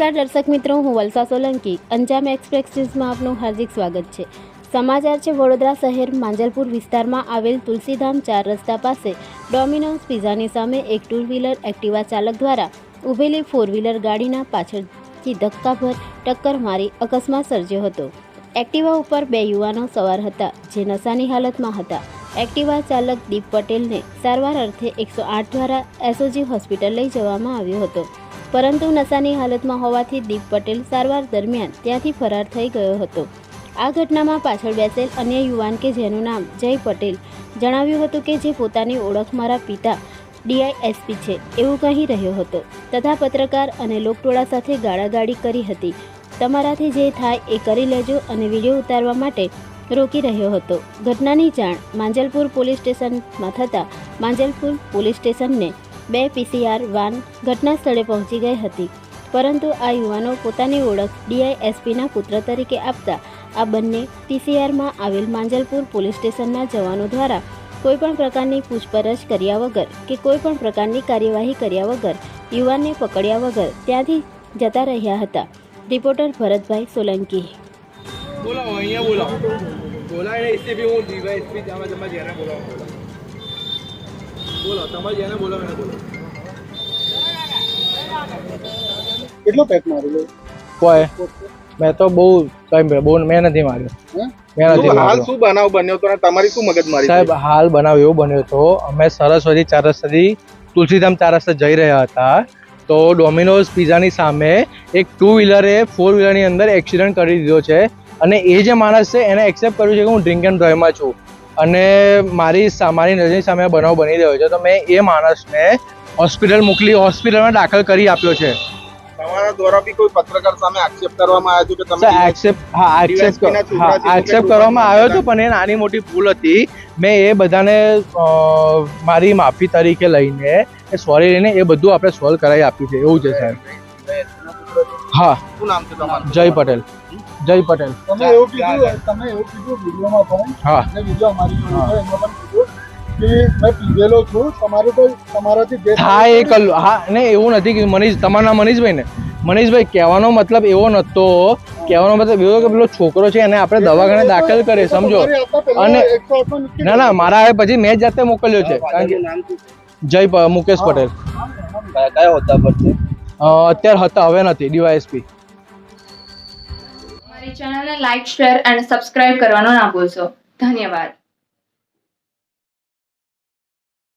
નમસ્કાર દર્શક મિત્રો, હું વલસા સોલંકી. અંજામ એક્સપ્રેસ ન્યૂઝમાં આપનું હાર્દિક સ્વાગત છે. સમાચાર છે, વડોદરા શહેર માંજલપુર વિસ્તારમાં આવેલ તુલસીધામ ચાર રસ્તા પાસે ડોમિનોઝ પિઝાની સામે એક ટુ વ્હીલર એક્ટિવા ચાલક દ્વારા ઊભેલી ફોર વ્હીલર ગાડીના પાછળથી ધક્કાભર ટક્કર મારી અકસ્માત સર્જ્યો હતો. એક્ટિવા ઉપર બે યુવાનો સવાર હતા, જે નશાની હાલતમાં હતા. એક્ટિવા ચાલક દીપ પટેલને સારવાર અર્થે એકસો આઠ દ્વારા એસઓજી હોસ્પિટલ લઈ જવામાં આવ્યો હતો. પરંતુ નશાની હાલતમાં હોવાથી દીપ પટેલ સારવાર દરમિયાન ત્યાંથી ફરાર થઈ ગયો હતો. આ ઘટનામાં પાછળ બેસેલ અન્ય યુવાન કે જેનું નામ જય પટેલ જણાવ્યું હતું કે જે પોતાની ઓળખ મારા પિતા ડીઆઈએસપી છે એવું કહી રહ્યો હતો. તથા પત્રકાર અને લોકટોળા સાથે ગાળાગાળી કરી હતી. તમારાથી જે થાય એ કરી લેજો અને વીડિયો ઉતારવા માટે રોકી રહ્યો હતો. ઘટનાની જાણ માંજલપુર પોલીસ સ્ટેશનમાં થતાં માંજલપુર પોલીસ સ્ટેશનને બે પીસીઆર વાન ઘટના સ્થળે પહોંચી ગઈ હતી. પરંતુ આ યુવાનો પોતાની ઓળખ ડીઆઈએસપીના પુત્ર તરીકે આપતા આ બંને પીસીઆરમાં આવેલ માંજલપુર પોલીસ સ્ટેશનના જવાનો દ્વારા કોઈપણ પ્રકારની પૂછપરછ કર્યા વગર કે કોઈપણ પ્રકારની કાર્યવાહી કર્યા વગર યુવાનને પકડ્યા વગર ત્યાંથી જતા રહ્યા હતા. રિપોર્ટર ભરતભાઈ સોલંકી. બોલાવો, અહીંયા બોલાવો. બોલાય એસીપી હું ડીવાયએસપી એસપી તમે જ્યારે બોલાવો. બોલો તમે જેને બોલાવો એને બોલો. કેટલો પેક મારેલો કોઈ. મેં તો બહુ કઈ બહુ મેં નથી માર્યો. મેં નથી શું- હાલ શું બનાવ બન્યો તો તમારી શું મગજ મારી સાહેબ હાલ બનાવ એવો બન્યો તો અમે સરસ્વતી ચાર રસ્તાથી તુલસીધામ ચાર રસ્તા જઈ રહ્યા હતા. તો ડોમિનોઝ પિઝાની સામે એક ટુ વ્હીલરે ફોર વ્હીલરની અંદર એક્સિડન્ટ કરી દીધો છે. અને એ જે માણસ છે એને એક્સેપ્ટ કર્યું છે કે હું ડ્રિંક એન્ડ ડ્રાઈવમાં છું. અને મારી મારી નજરની સામે બનાવ બની રહ્યો છે. તો મેં એ માણસને હોસ્પિટલ મોકલી હોસ્પિટલમાં દાખલ કરી આપ્યો છે. તમારા દ્વારા બી કોઈ પત્રકાર સામે આક્ષેપ કરવામાં આવ્યો હતો કે તમે એક્સેપ્ટ હા છે, એક્સેપ્ટ તો કરવામાં આવ્યો હતો પણ એ નાની મોટી ભૂલ હતી. મેં એ બધાને મારી માફી તરીકે લઈને સોરી લઈને એ બધું આપણે સોલ્વ કરાવી આપ્યું છે. એવું છે સાહેબ હા. શું નામ છે તમારું? જય પટેલ. જય પટેલ. તમે એવું કીધું તમે એવું કીધું વિડીયોમાં પણ હા. વીડિયો અમારી જોડે એમાં પણ કીધું મેં પીધેલો છું. તમારું કોઈ તમારાથી હા એ કલ હા ને એવું નથી કે મનીષ તમારું મનીષભાઈ ને મનીષભાઈ કહેવાનો મતલબ એવો નહોતો. કહેવાનો મતલબ એવો કે પેલો છોકરો છે એને આપણે દવાખાને દાખલ કરીએ સમજો. અને- ના ના મારા હવે પછી મેં જ જાતે મોકલ્યો છે. કારણ કે જય મુકેશ પટેલ. કયા હોતા પર છે? અત્યારે હતા, હવે નથી, ડીવાયએસપી. મારી ચેનલને લાઇક શેર અને સબસ્ક્રાઇબ કરવાનો ના ભૂલશો. ધન્યવાદ.